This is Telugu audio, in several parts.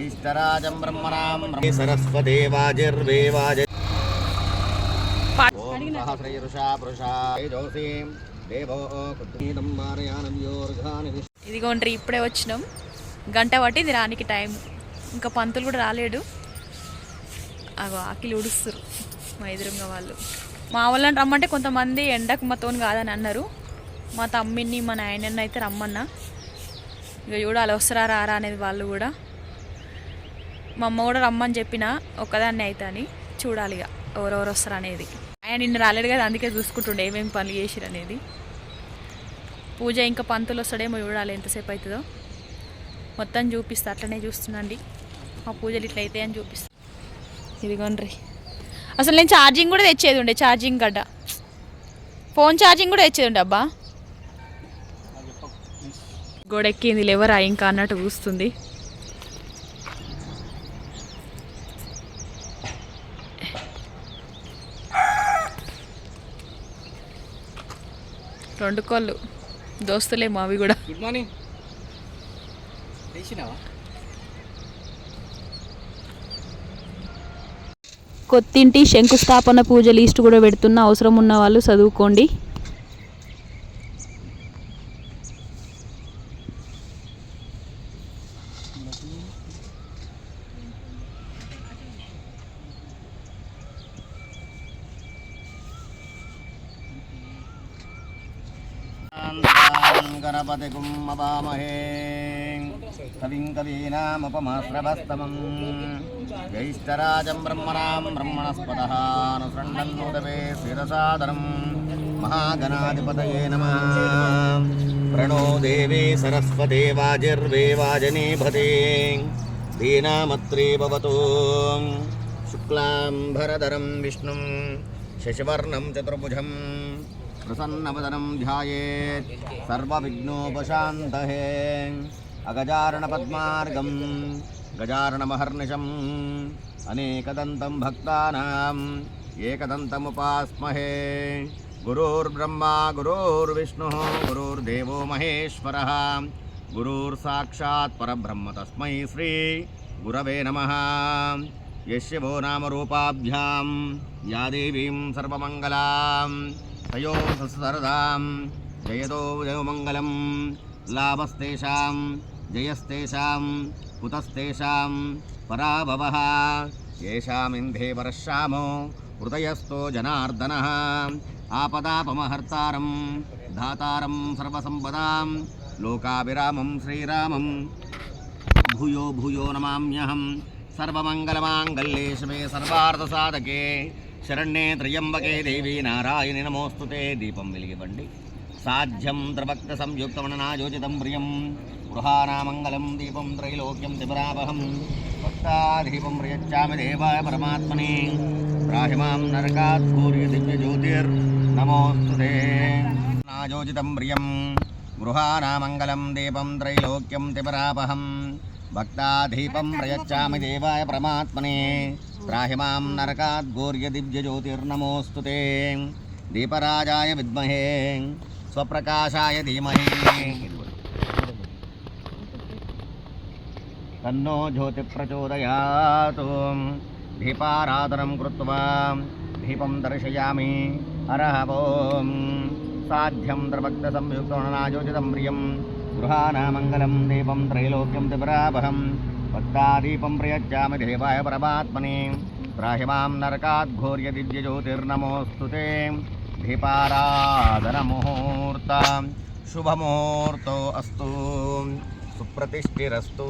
జైష్టరాజం బ్రహ్మణాం ఇదిగోండ్రి ఇప్పుడే వచ్చినాం. గంట పట్టింది రానికి టైం. ఇంకా పంతులు కూడా రాలేడు. అగో ఆకిలి ఉడుస్తారు మా ఎదురుగా వాళ్ళు. మా వాళ్ళని రమ్మంటే కొంతమంది ఎండకు మాతోని కాదని అన్నారు. మా తమ్మిని మా నాయనని అయితే రమ్మన్నా. ఇక చూడాలి వస్తారా రారా అనేది వాళ్ళు కూడా. మా అమ్మ కూడా రమ్మని చెప్పిన ఒక్కదాన్ని అయితే అని చూడాలి ఇక ఎవరెవరు వస్తారు అనేది. ఆయన నిన్న రాలేడు కదా అందుకే చూసుకుంటుండే ఏమేమి పనులు చేసిరు అనేది. పూజ ఇంకా పంతులు వస్తాడేమో చూడాలి ఎంతసేపు అవుతుందో. మొత్తం చూపిస్తా అట్లనే చూస్తున్నాండి మా పూజలు ఇట్లా అయితే అని చూపిస్తా. ఇదిగోండ్రి. అసలు నేను ఛార్జింగ్ కూడా తెచ్చేది ఉండే ఛార్జింగ్ గడ్డ. ఫోన్ ఛార్జింగ్ కూడా తెచ్చేది ఉండే అబ్బా. గోడెక్కింది లేవరా ఇంకా అన్నట్టు చూస్తుంది. రెండు కోళ్ళు దోస్తులేమో అవి కూడా. Good morning లేచినావా? కొత్తింటి శంకుస్థాపన పూజ లిస్ట్ కూడా పెడుతున్న అవసరం ఉన్న వాళ్ళు చదువుకోండి గణపతి గుమ్మపామహే కవిం కవీనాముపమాశ్రవస్తమం జైష్టరాజం బ్రహ్మణాం బ్రహ్మణస్పదహానుసృణన్నోదవే శిరసాదరం. మహాగణాధిపతయే నమ. ప్రణో దేవీ సరస్వతే వాజిర్వేవాజనీభతే దీనామత్రే భవతు శుక్లాంబరధరం విష్ణుం శశివర్ణం చతుర్భుజం. ప్రసన్నవదనం ధ్యాయేత్. సర్వవిఘ్నోపశాంతహే. అగజారణపద్మార్గం గజారణమహర్నిశం అనేకదంతం భక్తానాం ఏకదంతముపాస్మహే గురుర్బ్రహ్మా గురుర్విష్ణు గురుర్దేవో మహేశ్వర గురుర్సాక్షాత్ పరబ్రహ్మ తస్మై శ్రీ గురవే నమ యశివో వో నామరూపాభ్యాం యా దేవీం సర్వమంగళాం తయో సరదాం జయతో జయమంగళం లాభస్తాం జయస్తాం కుతస్తాం పరాభవ ఏషామింధే పరశ్యామో హృదయస్థో జనార్దన ఆపదాపమహర్తారం దాతారం సర్వసంపదాం లోకాభిరామం శ్రీరామం. భూయో భూయో నమామ్యహం సర్వమంగళమాంగళ్యే శివే సర్వార్థసాధకే శరణ్యే త్రయంబకే దేవీ నారాయణి నమోస్తుతే దీపం వెలిగివ్వండి. साध्यं द्रवक्तसंयुक्तमननायोजितं प्रियं। गृहानामङ्गलं दीपम त्रैलोक्यम त्रिपुरापहं। भक्ताधीपं प्रयच्छा देवाय परमात्मने। ब्राहिमां नरकात् सूर्यदिव्यज्योतिर्नमोऽस्तु ते। नायोजितं प्रियं। गृहानामङ्गलं दीपम त्रैलोक्यम त्रिपुरापहं। भक्ताधीपं प्रयच्छा देवाय परमात्मने। त्राहिमां नरकात् गौर्यदिव्यज्योतिर्नमोऽस्तु ते। दीपराजाय विद्महे। स्वप्रकाशाय धीमहि तन्नो ज्योतिप्रचोदयात् दीपाराधनं कृत्वा दीपं दर्शयामि अरहवों साध्यं द्रभक्तसंयुक्तोणनायोजितं प्रियं गृहाणामङ्गलं दीपं त्रैलोक्यं त्रिपुराभहं भक्तादीपं प्रयच्छामि देवाय परमात्मने प्राहि माँ नरकाद्घोर्य दिव्यज्योतिर्नमोऽस्तु ते దీపారాధనముహూర్త శుభముహూర్తో అస్తు సుప్రతిష్ఠిరస్తు.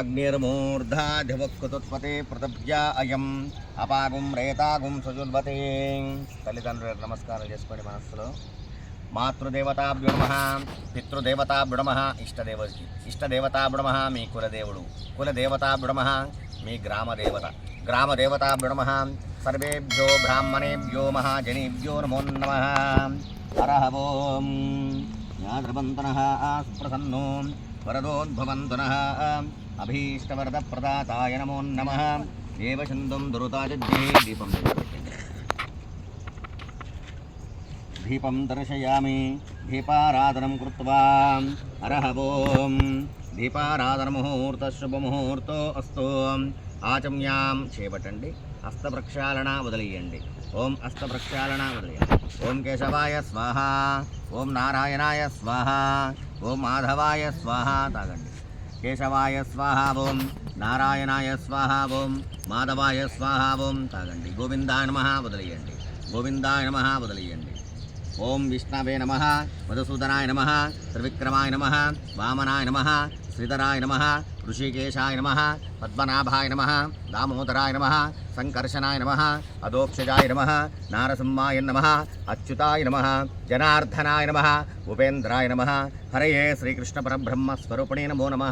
అగ్నిర్మూర్ధాధివక్కుతుత్పతే పృథివ్యా అయం అపాగుం రేతాగుం సుజుల్వతే తల్లిదండ్రులకు నమస్కారం చేసుకోండి మనస్సులో. మాతృదేవతాభ్యో నమ పితృదేవతాభ్యో నమ ఇష్టదేవ ఇష్టదేవతాభ్యో నమ మీ కులదేవుడు. కులదేవతాభ్యో నమ మీ గ్రామదేవత గ్రామదేవతాభ్యో నమ సర్వేభ్యో బ్రాహ్మణేభ్యో మహాజనేభ్యో నమో నమ హరహ ఓం యాదృబంతనః సుప్రసన్నో వరదోద్భవంతునః అభీష్టవరదప్రదాతాయ నమో నమః దేవశందుం దురుతాజద్యే దీపం పెట్టండి దీపం దర్శయామి దీపారాధనం కృత్వా హరహ ఓం దీపారాధనముహూర్త శుభముహూర్తో అస్తు ఆచమ్యాం చేపట్టండి. హస్తప్రక్షాళన వదిలేయండి. ఓం హస్తప్రక్షాళన వదిలేయండి. ఓం కేశవాయ స్వాహ. ఓం నారాయణాయ స్వాహ. ఓం మాధవాయ స్వాహ. తాగండి. కేశవాయ స్వాహ. ఓం నారాయణాయ స్వాహ. ఓం మాధవాయ స్వాహ. ఓం తాగండి. గోవిందాయ నమ వదిలేయండి. గోవిందాయ నమ వదిలేయండి. ఓం విష్ణవే నమ. మధుసూదనాయ నమ. త్రివిక్రమాయ నమ. వామనాయ నమ. శ్రీధరాయ నమ ఋషికేశాయ నమ పద్మనాభాయ నమ దామోదరాయ నమ సంకర్షణాయ నమ అదోక్షజాయ నమ నారసింహాయ నమ అచ్యుతాయ నమ జనార్దనాయ నమ ఉపేంద్రాయ నమ హరయే శ్రీకృష్ణ పరబ్రహ్మ స్వరూపిణే నమో నమ.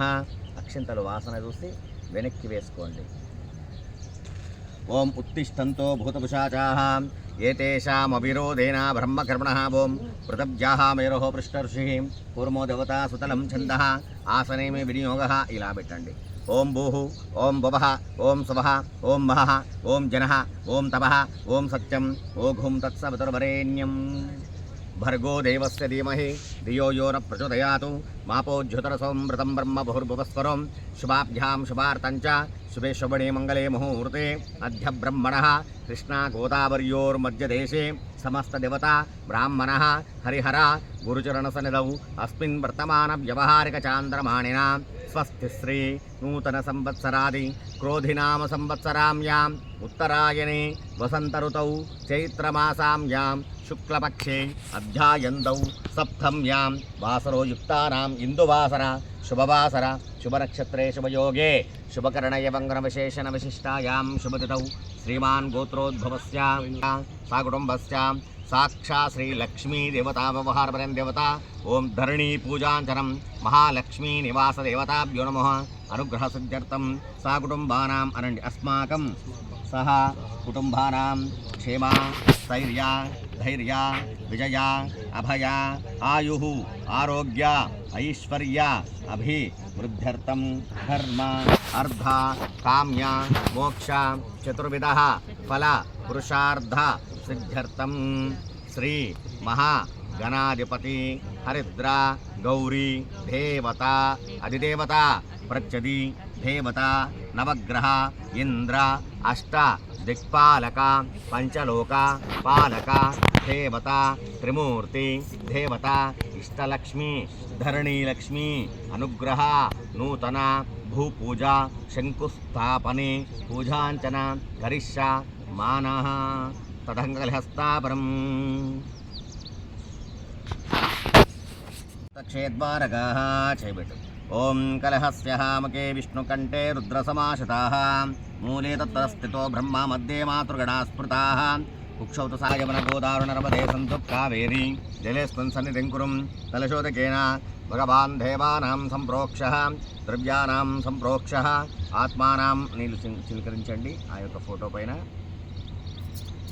అక్షింతలు వాసన చూసి వెనక్కి వేసుకోండి. ఓం ఉత్తిష్టంతో భూతపుషాచాः ఏతేషామవిరోధేన బ్రహ్మకర్మణ ఓం పృథబ్జాः మేరోः పృష్ఠఋషిः కూర్మో దేవతా సుతలం ఛంద ఆసనే మే వినియోగः ఇలా పెట్టండి. ఓం భూః ఓం భువ ఓం శువః ఓం మహ ఓం జన ఓం తప ఓం సత్యం ఓఘుం తత్సవితుర్వరేణ్యం. భర్గో దేవస్య ధీమహి ధియో యో న ప్రచోదయాతు మాపోజ్యుతరసోమృతం బ్రహ్మ బహుర్భువస్వరం శుభాభ్యాం శుభార్తంచ శుభే శుభणे మంగళే ముహూర్తే అద్య బ్రహ్మణः కృష్ణా గోదావర్యోర్మధ్యదేశే సమస్తదేవతా బ్రాహ్మణः హరిహర గురుచరణసనిధౌ అస్మిన్ వర్తమాన వ్యవహారిక చాంద్రమాణిన స్వస్తి శ్రీ నూతన సంవత్సరాది క్రోధినామ సంవత్సరామ్యాం ఉత్తరాయణే వసంత ఋతౌ చైత్రమాసామ్యాం శుక్లపక్షే అధ్యాయందౌ సప్తమ్యాం వాసరో యుక్తానాం ఇందువాసర శుభవాసర శుభనక్షత్రే శుభయోగే శుభకరణయవంగన విశేషణ విశిష్టాయాం శుభతిథౌ శ్రీమాన్ గోత్రోద్భవస్య సా కుటుంబస్య సాక్షా శ్రీలక్ష్మీ దేవతా వ్యవహారపరం దేవత ఓం ధరణీ పూజాంచరం మహాలక్ష్మీ నివాస దేవతాభ్యో నమ అనుగ్రహ సిద్ధ్యర్థం సా కుటుంబానాం అనండి అస్మాకం సహ కుటుంబానాం క్షేమ స్థైర్య धैर्य, विजय, अभय, आयु, आरोग्य, ऐश्वर्य अभिवृद्ध्यर्थ धर्म, अर्ध, काम्य, मोक्ष, चतुर्विध, फल, पुरुषार्ध, सिद्ध्यर्थ, श्री महागणाधिपति हरिद्रा, गौरी, देवता अतिदेवता प्रचदी देवता, नवग्रह, इंद्र, अष्ट దిక్పాలక పంచలోక పాలక దేవత త్రిమూర్తి దేవత ఇష్టలక్ష్మి ధరణీలక్ష్మి అనుగ్రహ నూతన భూపూజ శంకుస్థాపనే పూజాంచన కరిష్య మాన తదంగలహస్తాపరం క్షేద్వారగా చేయబెట్టు ఓం కలహస్య ముఖే విష్ణుకంఠే రుద్రసమాశతాः. మూలే తత్ర స్థితో బ్రహ్మ మధ్యే మాతృగణా స్మృతాः. కుక్షౌ తు సాయమన గోదావరి నర్మదే సంతు కావేరీ. జలేస్మిన్ సన్నిధిం కురుం కలశోదకేన భగవాన్ దేవానాం సంప్రోక్ష. ద్రవ్యానాం సంప్రోక్ష. ఆత్మానాం నీళ్ళు చిల్- చిలకరించండి. ఆ యొక్క ఫోటో పైన.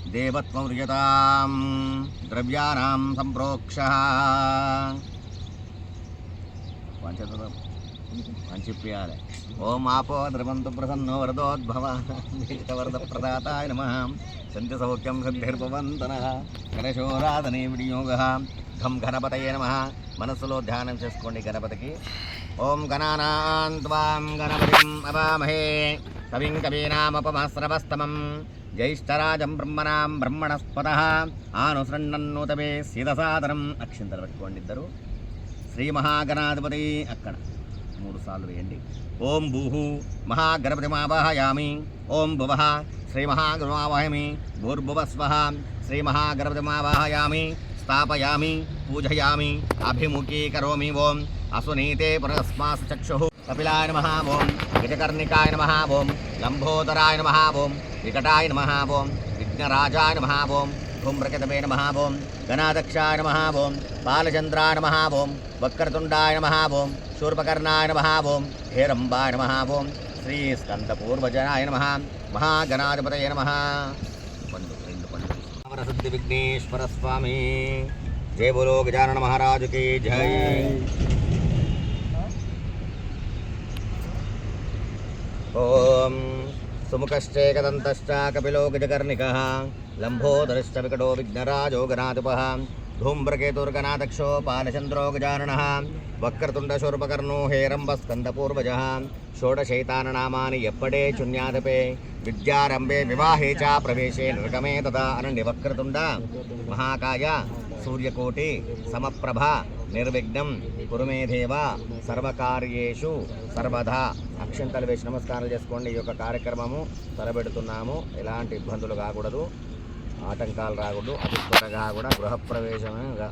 దేవత్వం రియతాం ద్రవ్యానాం సంప్రోక్ష. పంచతరం పంచిప్యాలే ఓం ఆపో ద్రవంతు ప్రసన్నో వరదోద్భవరద ప్రదాతాయ నమ. సంతి సౌఖ్యం సిద్ధిర్భవంతన గణశోరాధనే వినియోగ. ఘం గణపతయే నమ. మనస్సులో ధ్యానం చేసుకోండి గణపతికి. ఓం గణానాం గణపతిం అవామహే. కవిం కవీనామపమశ్రవస్తమం. జ్యేష్ఠరాజం బ్రహ్మణాం బ్రహ్మణస్పత ఆనుసృణన్నూతమే సీదసాదరం. అక్షింతలు పెట్టుకోండి ఇద్దరు. శ్రీ మహాగణాధిపతి అక్కడ. మూడు సార్లు వేయండి. ఓం భూహు మహాగణపతిమావాహయామి ఓం భువ శ్రీ మహాగణమావాహయామి భూర్భువస్వ శ్రీ మహాగణపతిమావాహయామి స్థాపయామి పూజయామి అభిముఖీకరోమి ఓం. అసునీతే పురస్మాస్ చక్షు. కపిలాయ నమ ఓం. గజకర్ణికాయ నమ ఓం. లంబోదరాయ నమ ఓం. వికటాయ నమ ఓం. విఘ్నరాజాయ నమ ఓం. ధూమ్రకతమే నమ ఓం. గణాదక్షాయ నమ ఓం. బాలచంద్రాయ నమ ఓం. వక్రతుండాయ నమ ఓం. శూర్పకర్ణాయ నమ ఓం హేరంబాయ నమ ఓం శ్రీ స్కందపూర్వజనాయ నమ మహాగణాధిపతయ నమ పండు రెండు పండు వరసిద్ధి విఘ్నేశ్వర స్వామి జయ బోలో గజానన మహారాజుకి జై ఓం సుముఖశ్చేకదంతశ్చ కపిలో గజకర్ణికः లంబోదరశ్చ వికటో విఘ్నరాజో గణాధిపः ధూమ్రకేతుర్గనాదక్షో పాలచంద్రో గజాననः వక్రతుండశూర్పకర్ణో హేరంబస్కందపూర్వజः షోడశైతాననామాని ఎప్పడే చున్యాదపే విద్యారంభే వివాహే చ ప్రవేశే నృగమే తదా అనన్యవక్రతుండ మహాకాయ సూర్యకోటి సమప్రభ నిర్విఘ్నం కురుమేదేవ సర్వకార్యేషు సర్వదా అక్షంతలు వేసి నమస్కారాలు చేసుకోండి. ఈ యొక్క కార్యక్రమము తలబెడుతున్నాము ఎలాంటి ఇబ్బందులు కాకూడదు. ఆటంకాలు రాకూడదు అతి త్వరగా కూడా గృహప్రవేశంగా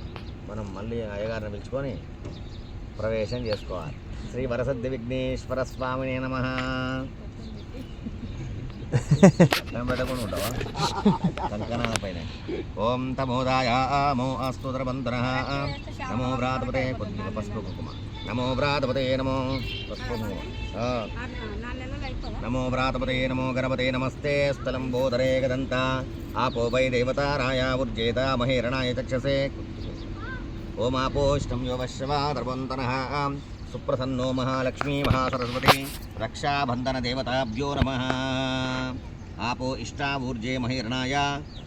మనం మళ్ళీ అయ్యగారిని పిలుచుకొని ప్రవేశం చేసుకోవాలి. శ్రీ వరసద్ది విఘ్నేశ్వర స్వామినే నమ. పెట్టకుండా ఉంటావా? కంకణాల పైన. ఓం తమోదాయ మో అస్తు నమో వ్రాతపతే కొద్దిగా పసుపు కుంకుమ. నమో వ్రాతపతే నమో పసుపు కుంకుమ. నమో వ్రాతపతే నమో గణపతే నమస్తే స్థలం బోధరే గదంత. आपो वै देवतारायावुर्जेता महेरणाय चक्षसे। ओमापोष्टं यो वश्यवा धर्वन्तनः सुप्रसन्नो महालक्ष्मी महासरस्वती। रक्षाबन्धनदेवताभ्यो नमः। आपो इष्टावूर्जे महिर्णाय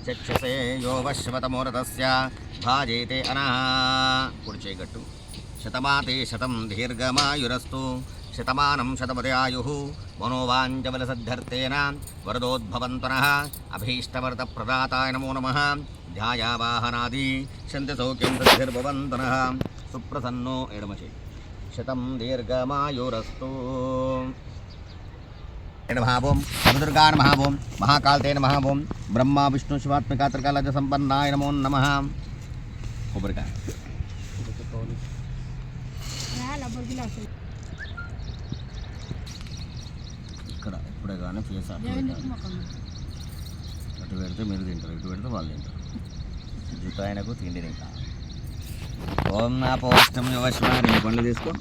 चक्षसे यो वश्वतमोरतस्य भाजेते अनः। कुडचेगट्टु शतमाते शतं दीर्घमायुरस्तु। శతమానం శతమదయాయు మనోవాంచబలసద్ధర్తేన వరదోద్భవంతనః అభీష్టవరత ప్రదాతాయ నమో నమః ధ్యాయావాహనాది శంతి సౌఖ్యం సిద్ధిర్భవంతనః సుప్రసన్నో ఎడమచే శతం దీర్ఘమాయురస్తు మహాభోం నవదుర్గాన్ మహాభోం మహాకాళతేన మహాభోం బ్రహ్మ విష్ణు శివాత్మిక త్రికాలజ సంపన్నాయ నమో నమ కొబ్బరికాయ ఇక్కడ ఎప్పుడే కానీ ఫేస్ అటు పెడితే మీరు తింటారు ఇటు పెడితే వాళ్ళు తింటారు. జుట్టు ఆయనకు తిండి ఇంకా ఓం నా పోష్టం యువశ్వారి పండ్లు తీసుకో.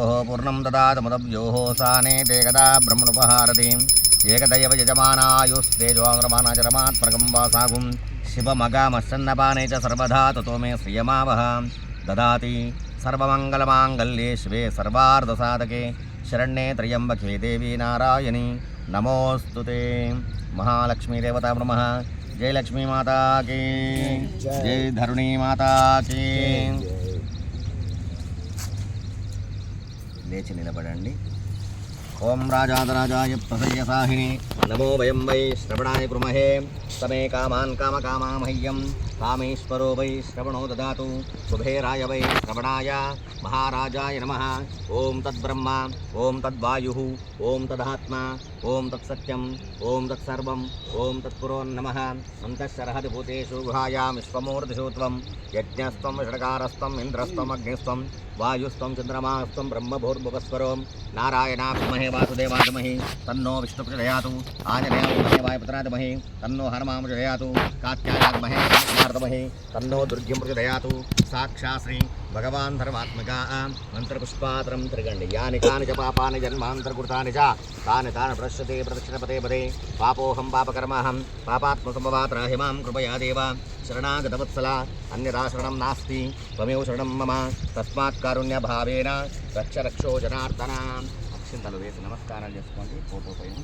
ఓహో పూర్ణం దదాతముదభ్యోహో సానే తే కదా బ్రహ్మణుపహారతి. ఏకదైవ యజమానాయుస్తేజోగ్రమాణాచరమాత్ ప్రగంబాసాగుం శివమగామశ్చన్నపానే చ సర్వదా తతో మే శ్రియమావహ. దదాతి సర్వమంగళమాంగళ్యే శివే సర్వార్ధసాధకే. శరణ్యే త్రయంబకే దేవి నారాయణి. నమోస్తు మహాలక్ష్మీదేవతా నమ. జై లక్ష్మీమాతాకి జై. ధరుణీమాతాకి లేచి నిలబడండి. ఓం రాజాదరాజాయ ప్రసయ్య సాహిని. నమో వయం వై శ్రవణాయ కుమహే సమే కామాన్ కామ कामेश्वरो वै श्रवणो ददातु। शुभेराय वै श्रवणाय। महाराजाय नमः। ॐ तद्ब्रह्म, ॐ तद्वायुः, ॐ तदात्मा, ॐ तत्सत्यम् ॐ तत्सर्वम् ॐ तत्पुरोन्नमः अन्तःशरहति भूतेषु गुहायां विश्वमूर्तिषु त्वं यज्ञस्त्वं षडकारस्त्वम् इन्द्रस्त्वम् अग्निस्त्वं, वायुस्त्वं, चन्द्रमास्त्वं ब्रह्मभूर्भुवस्वरो नारायणाभिमहे वासुदेवादिमहि तन्नो विष्णुप्रजयातु। आञ्जनेयाभिमहे वायुपुत्रादिमहि तन्नो हनुमामुजयातु कात्यायाग्महे తన్నో తన్నో దుర్గ్యం ప్రచోదయాతు సాక్షాత్ శ్రీ భగవాన్ ధర్మాత్మకా. మంత్రపుష్పాతరం త్రిగండి యాని కాని చ పాపాని జన్మాంతర్కృతాని చ. తాని తాను ప్రశ్యతే ప్రదక్షిణ పదే. పదే పాపోహం పాపకర్మహం పాపాత్మసంభవాత్ర హిమాం కృపయా దేవ. శరణాగతవత్సల. అన్యదాశరణం నాస్తి. త్వమేవ శరణం మమ. తస్మాత్ కారుణ్య భావేన. రక్ష రక్షో జనార్దన. అక్షింతలు వేసి నమస్కారం చేసుకోండి. ఫోటో పైన.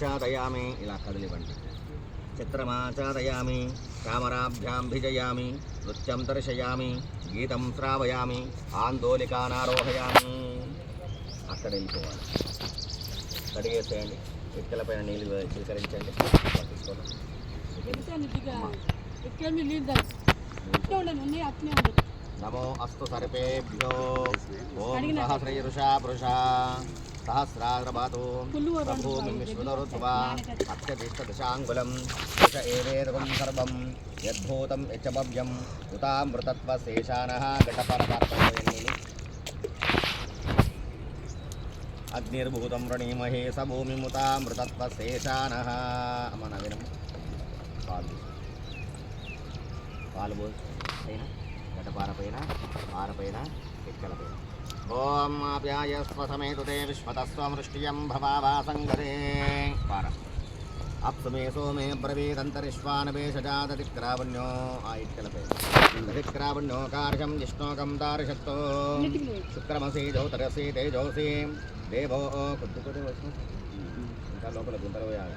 చిత్రమాచాదయామి ఇలా కదిలివ్వండి చిత్రమాచాదయామి కామరాభ్యాం నృత్యం దర్శయామి గీతం శ్రావయామి ఆందోళికానారోహయామి అక్కడ వెళ్ళిపోవాలి. కడిగేసేయండి ఇటుకల పైన నీళ్ళు పట్టించుకోండి నమో అస్తు సర్పేభ్యో. ఓం సహస్రయుషా పురుషా సహస్రాగ్రబాతో ప్రభూమిం విశ్వదరుత్వా అత్యతిష్టదశాంగులం దశ ఏవేదకం సర్వం యద్భూతం యచ్చభవ్యం ఉతామృతత్వశేషానः ఘటపరపాత్రయన్ని అగ్నిర్భూతం వృణీమహే స భూమిముతామృతత్వశేషానः అమ్మ నవీనం పాలు. పాలు పో పైన గడ్డపార పైన పార పైన పిక్కల పైన ఓం ఆప్యాయ విశ్వతస్వమృష్టియం భవావాసంగరే పార. అప్సమే సోమే బ్రవీదంతరిష్వానవేషజాదతిక్రావణ్యో ఆ ఇట్కలపై దతిక్రావణ్యో కార్షం జిష్ణోకం దారిషత్తో. శుక్రమసి జ్యోతరసి తేజోసి. దేవో కొద్ది కొద్ది వచ్చిన ఇంకా లోపల గుంతలు పోయాలి.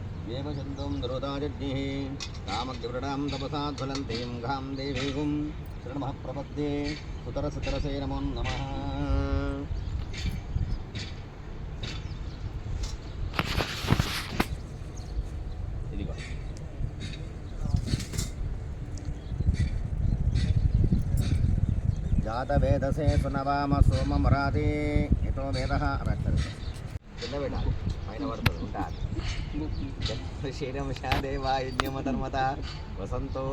దేవశబ్దం దురుదాజజ్ఞిः కామగ్రడాం తపసా జ్వలంతీం ఘాం దేవీగుం శృణమః సుతర సుతరసే నమో నమ ఇదిగో జాతవేదసే సునవామ సోమమరాది ఇతో వేద పెట్టదు కింద పెట్టాలి పైన పడుతుంది ఉంటారు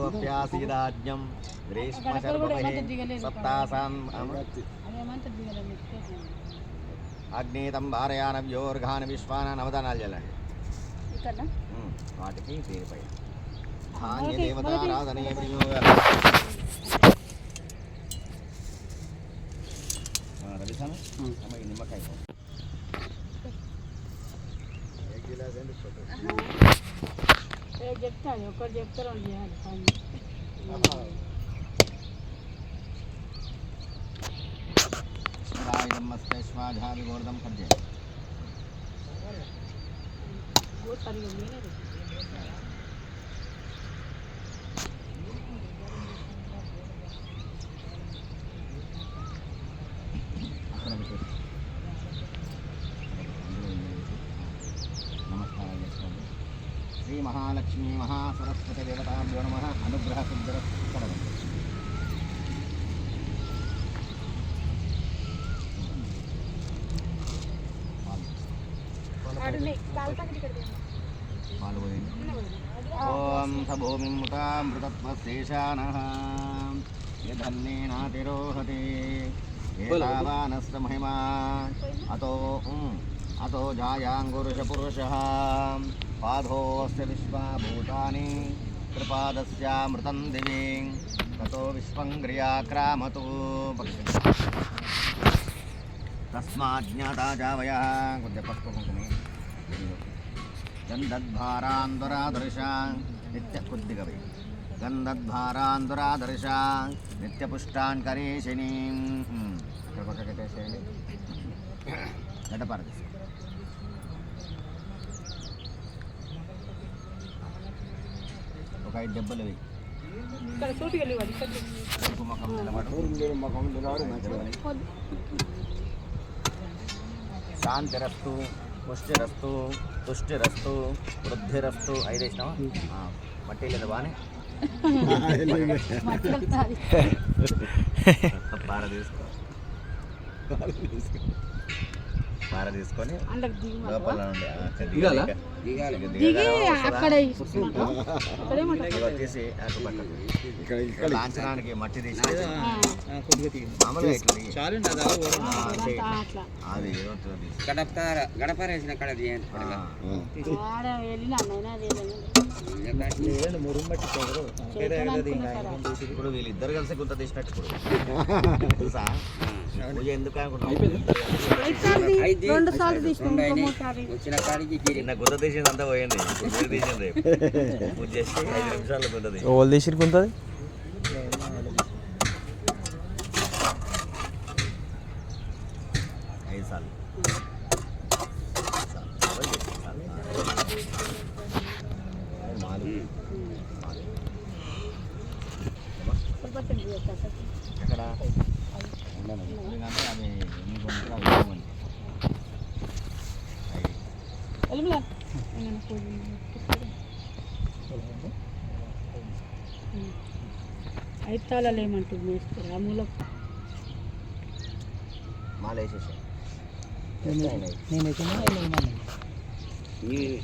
అప్యాసీదాజ్ఞం గ్రీష్మ శర్మమహే సప్తాసాం అగ్నేతం భారయానవ్యోర్ఘాన విశ్వాన నవదానాలు చల్లండి వాటికి దీనిపై ధాన్య దేవతారాధనే ఈ నిమ్మకాయ చెప్తాను ఒకటి చెప్తారు రెండు చేయాలి పని. స్మరాయుధమస్తే శ్వాఘావిగోర్ధం పద్య ఓ సరిగా వినరు. మహాలక్ష్మీ మహాసరస్వతి దేవతాభ్యో నమ అనుగ్రహ సిద్ధర ఓం సభూమిం ముతామృతత్వశేషానః యధన్నేనాతిరోహతి ఏతావానస్త మహిమా पादोस्य विश्वाभूतानि, कृपादस्यामृतं दिवि, ततो विश्वं क्रियाक्रामतु तस्माज्ञाता जावयः कुद्यपक्वकुङ्कुमे गन्धद्भारान्दुरादर्शा नित्यकुद्दिगवै गन्धद्भारान्दुरादर्शा, नित्यपुष्टान् करेशिनीं कृपकटशैली गटपारदस्य ఒక ఐదు దెబ్బలు వెయ్యి. శాంతిరస్తు పుష్టిరస్తు తుష్టిరస్తు వృద్ధిరస్తు ఐదు వేసినావా? ఆ, మట్టి లేదు బానే. పార తీసుకో. పార తీసుకొని. లోపల అక్కడ దిగి లాంఛనానికి మట్టి తీసి. మామూలుగా అది. గడప కడ ఇప్పుడు వీళ్ళిద్దరు కలిసి గుంత తీసినట్టు ఇప్పుడు. తెలుసా? ఎందుకు వచ్చిన కాడికి గుంత తీసింది అంతా పోయింది. తీసింది. గుంత తీసి ఓల్ తీసిరుకుంటుంది ఐదు సార్లు సార్లు. సార్లు. మాలు. పచ్చడి చేస్తా ఎక్కడ ఎందుకంటే అవి ఎన్ని గుంటలు అవి ఇవ్వమని. అవి వెళ్ళిలా నేను పూజ ఐదు తాళాలు ఏమంటుంది మేస్తారు ఆ మూల మాల వేసేసాయి నేను అమ్మా మీరు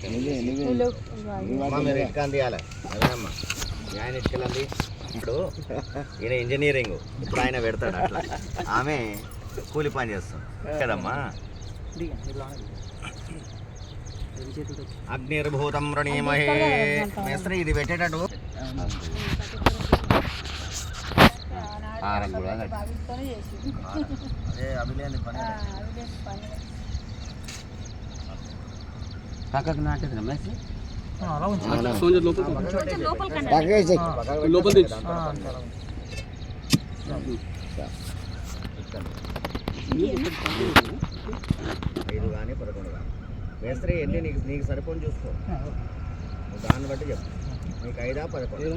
ఇటుక అందియాలి అదేనమ్మా ఆయన ఇటుకలంది ఇప్పుడు ఈయన ఇంజనీరింగ్ ఇప్పుడు ఆయన పెడతాడు అట్లా ఆమె కూలి పని చేస్తుంది. కదమ్మా అగ్నిర్భూతం రణీమహే మేస్త్రి ఇది పెట్టేటట్టు ఆరం కూడా అదే అభిలేని పని పక్కకు నాటేది రమేష్ లోపల ఐదు కానీ పదకొండు కానీ. మేస్త్రి ఎన్ని నీకు నీకు సరిపోని చూసుకో. దాన్ని బట్టి చెప్పు. నీకు ఐదా పదకొండు?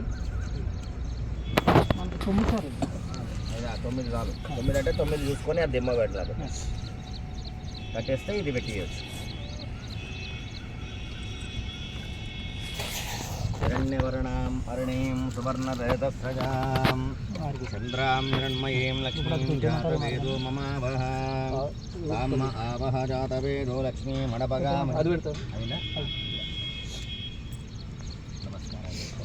ఐదా తొమ్మిది చాలు. తొమ్మిది అంటే తొమ్మిది చూసుకొని అది దిమ్మ పెట్టాలి కట్టేస్తే ఇది పెట్టేయచ్చు. హిరణ్యవర్ణాం అరుణీం సువర్ణరేతస్రజాం చంద్రాం హిరణ్మయీం లక్ష్మీం జాతవేదో మమావహ రామ ఆవహ జాతవేదో లక్ష్మీ మడపగామ అది పెడతారు అయిందా నమస్కారం. చేసుకో.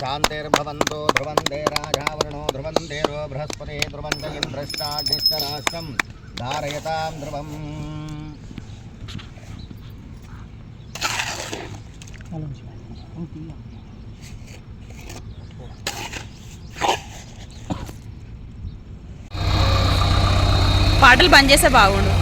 శాంతిర్భవంతో ధ్రువందే రాజావరుణో ధ్రువందేరో బృహస్పతి ధ్రువంత ఇంద్రష్టాగ్నిష్టరాష్ట్రం ధారయతాం ధ్రువం పాటలు పనిచేస్తే బాగుండు.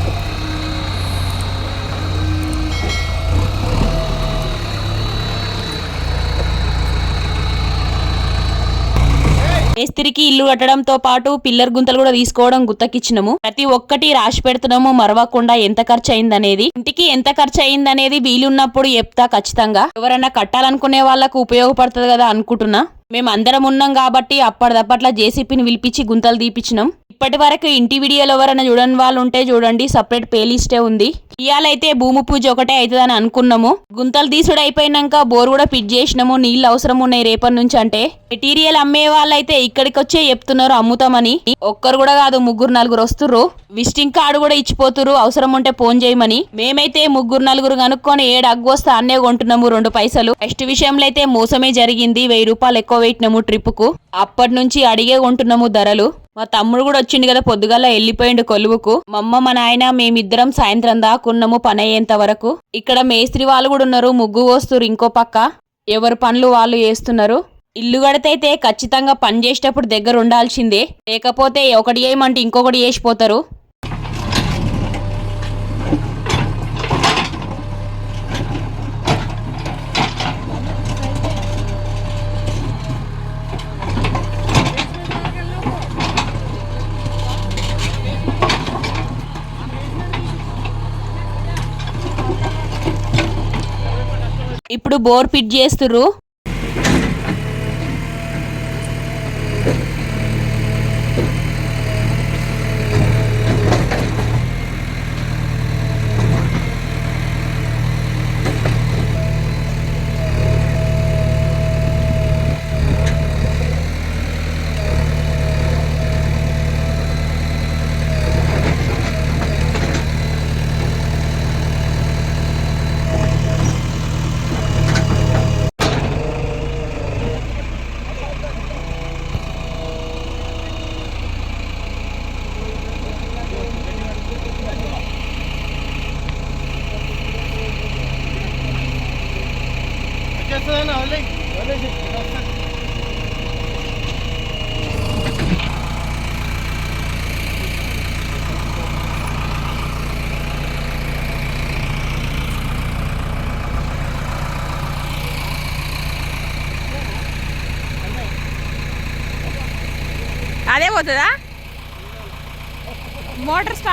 మేస్త్రికి ఇల్లు కట్టడంతో పాటు పిల్లర్ గుంతలు కూడా తీసుకోవడం గుత్తకిచ్చినము. ప్రతి ఒక్కటి రాసి పెడుతున్నాము మరవకుండా ఎంత ఖర్చు అయిందనేది ఇంటికి ఎంత ఖర్చు అయిందనేది వీలున్నప్పుడు చెప్తా ఖచ్చితంగా. ఎవరైనా కట్టాలనుకునే వాళ్ళకు ఉపయోగపడుతుంది కదా అనుకుంటున్నా. మేము అందరం ఉన్నాం కాబట్టి అప్పటిదప్పట్లా జేసీపీని పిలిపించి గుంతలు తీపిచ్చినాం. ఇప్పటి వరకు ఇంటి వీడియోలో ఎవరైనా చూడని వాళ్ళు ఉంటే చూడండి సపరేట్ ప్లేలిస్టే ఉంది. ఇయాలైతే భూమి పూజ ఒకటే అవుతుందని అనుకున్నాము. గుంతలు తీసుడు అయిపోయినాక బోర్ కూడా ఫిట్ చేసినాము నీళ్ళు అవసరం ఉన్నాయి రేపటి నుంచి అంటే. మెటీరియల్ అమ్మే వాళ్ళైతే ఇక్కడికి వచ్చే చెప్తున్నారు అమ్ముతామని. ఒక్కరు కూడా కాదు ముగ్గురు నలుగురు వస్తుర్రు. విజిటింగ్ కార్డు కూడా ఇచ్చిపోతురు అవసరం ఉంటే ఫోన్ చేయమని. మేమైతే ముగ్గురు నలుగురు కనుక్కొని ఏడు అగ్గు వస్తే అన్నే కొంటున్నాము రెండు పైసలు. నెక్స్ట్ విషయంలో అయితే మోసమే జరిగింది వెయ్యి రూపాయలు ఎక్కువ పెట్టినాము ట్రిప్కు. అప్పటి నుంచి అడిగే కొంటున్నాము ధరలు. మా తమ్ముడు కూడా వచ్చిండు కదా పొద్దుగాల వెళ్ళిపోయిండు కొలువుకు. మా అమ్మ మా నాయన మేమిద్దరం సాయంత్రం దాకున్నాము పని అయ్యేంత వరకు. ఇక్కడ మేస్త్రి వాళ్ళు కూడా ఉన్నారు ముగ్గు పోస్తురు ఇంకో పక్క. ఎవరు పనులు వాళ్ళు చేస్తున్నారు. ఇల్లు కడితేతే ఖచ్చితంగా పని చేసేటప్పుడు దగ్గర ఉండాల్సిందే. లేకపోతే ఒకటి చేయమంటే ఇంకొకటి చేసిపోతారు. ఇప్పుడు బోర్ ఫిట్ చేస్తుర్రు.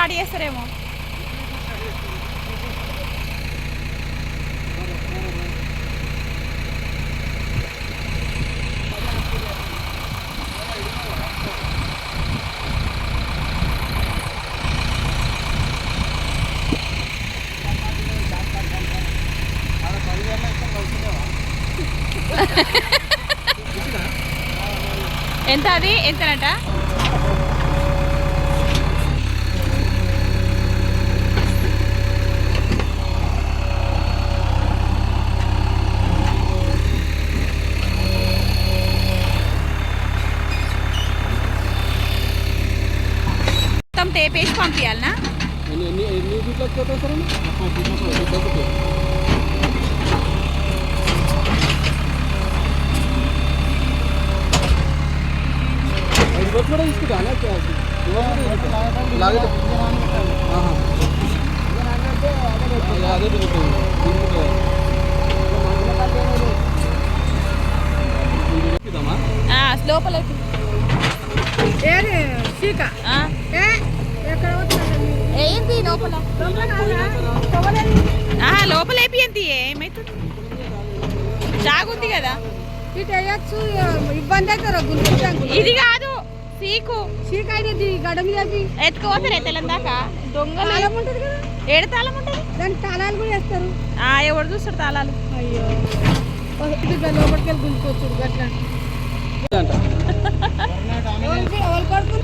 స్టార్ట్ చేస్తారేమో ఎంత అది? ఎంతనట? ఫీట్లకు పోతాయి సార్ ఇంకోటి కూడా తీసుకుంటా లాగట అదే తిరుగుతుంది తీసుకుందామా ఆ, లోపల ఏది చీక ఆ, ఏ ఎక్కడ పోతున్నారు ఏంది లోపల? లోపల ఏపీ ఏమైతుంది? జాగుంది కదా? ఇటు వేయచ్చు ఇబ్బంది అవుతారు ఇది కాదు సీకు. చీక అయితే గడ మీద ఎత్తుకోపోతారు ఎత్తలం దాకా? దొంగలు. తాళం ఉంటుంది కదా? ఏడు తాళం ఉంటుంది? దానికి తాళాలు కూడా వేస్తారు. ఆ ఎవడు చూస్తాడు తాళాలు? అయ్యో. ఇది లోపలికి వెళ్ళి గుంజుకోవచ్చు గట్లా. అంట ఎవరికి- ఎవరు కొడుకు?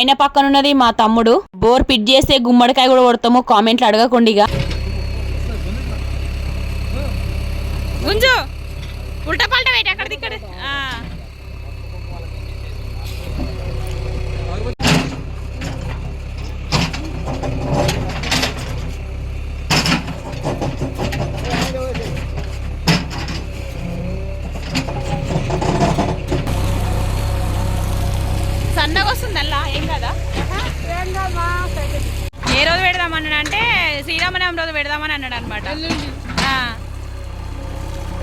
ఆయన పక్కనున్నది మా తమ్ముడు. బోర్ పిట్ చేస్తే గుమ్మడికాయ కూడా కొడతాము. కామెంట్లు అడగకుండా ఇక గుంజు. ఉల్టా పల్టా అక్కడ ఇక్కడ. సన్నగా వస్తుంది అల్లా ఏం కదా? ఏ రోజు పెడదామన్నాడు అంటే శ్రీరామనవమి రోజు పెడదామని అన్నాడు అనమాట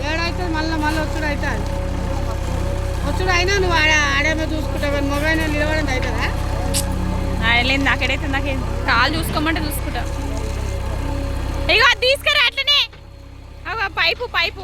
ఏడైతే మళ్ళీ మళ్ళీ వచ్చుడు అవుతుంది వచ్చుడు అయినా నువ్వు ఆడ ఆడేమో చూసుకుంటావు మొబైల్ నిలబడింది అవుతుందా లేదు నాకెడైతే నాకేం కాలు చూసుకోమంటే చూసుకుంటా. ఇగో అది తీసుకురా అట్లనే. Pipe pipe.